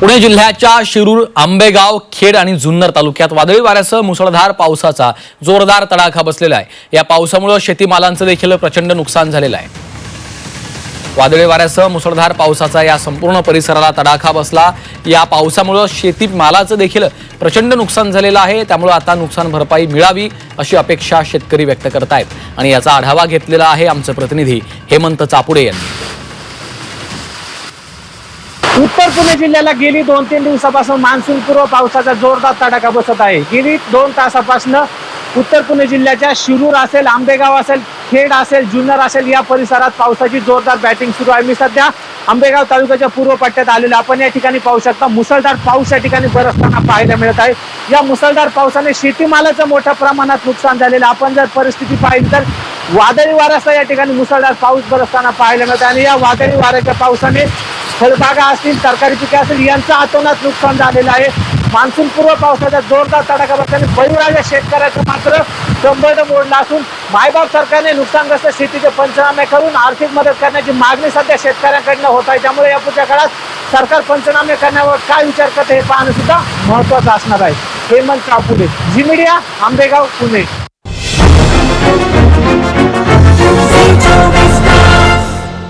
पुणे जिल्ह्याच्या शिरूर आंबेगाव खेड आणि जुन्नर तालुक्यात वादळी वाऱ्यासह मुसळधार पावसाचा जोरदार तडाखा बसलेला आहे. या पावसामुळे शेतीमालांचं देखील प्रचंड नुकसान झालेलं आहे. वादळी वाऱ्यासह मुसळधार पावसाचा या संपूर्ण परिसराला तडाखा बसला. या पावसामुळे शेतीमालाचं देखील प्रचंड नुकसान झालेलं आहे. त्यामुळे आता नुकसान भरपाई मिळावी अशी अपेक्षा शेतकरी व्यक्त करतायत. आणि याचा आढावा घेतलेला आहे आमचे प्रतिनिधी हेमंत चापुडे यांनी. उत्तर पुणे जिल्ह्याला गेली दोन तीन दिवसापासून मान्सून पूर्व पावसाचा जोरदार तडाखा बसत आहे. गेली दोन तासापासून उत्तर पुणे जिल्ह्याच्या शिरूर असेल आंबेगाव असेल खेड असेल जुन्नर असेल या परिसरात पावसाची जोरदार बॅटिंग सुरू आहे. मी सध्या आंबेगाव तालुक्याच्या पूर्व पट्ट्यात आलेलो आपण या ठिकाणी पाहू शकता मुसळधार पाऊस या ठिकाणी बरसताना पाहायला मिळत आहे. या मुसळधार पावसाने शेतीमालाचं मोठ्या प्रमाणात नुकसान झालेलं आपण जर परिस्थिती पाहिली तर वादळी वाऱ्याचा या ठिकाणी मुसळधार पाऊस बरसताना पाहायला मिळत आहे. आणि या वादळी वाऱ्याच्या पावसाने फळबागा असतील तरकारी पिके असतील यांचं अतोनात नुकसान झालेलं आहे. मान्सून पूर्व पावसाचा जोरदार तडाखा बसल्याने बळीराजा शेतकऱ्याचं मात्र संबंध मोडला असून मायबाप सरकारने नुकसानग्रस्त शेतीचे पंचनामे करून आर्थिक मदत करण्याची मागणी सध्या शेतकऱ्यांकडनं होत आहे. त्यामुळे या पुढच्या काळात सरकार पंचनामे करण्यावर काय विचार करते हे पाहणं सुद्धा महत्वाचं असणार आहे. Hemant Kapule Zee Media Ambegaon Pune.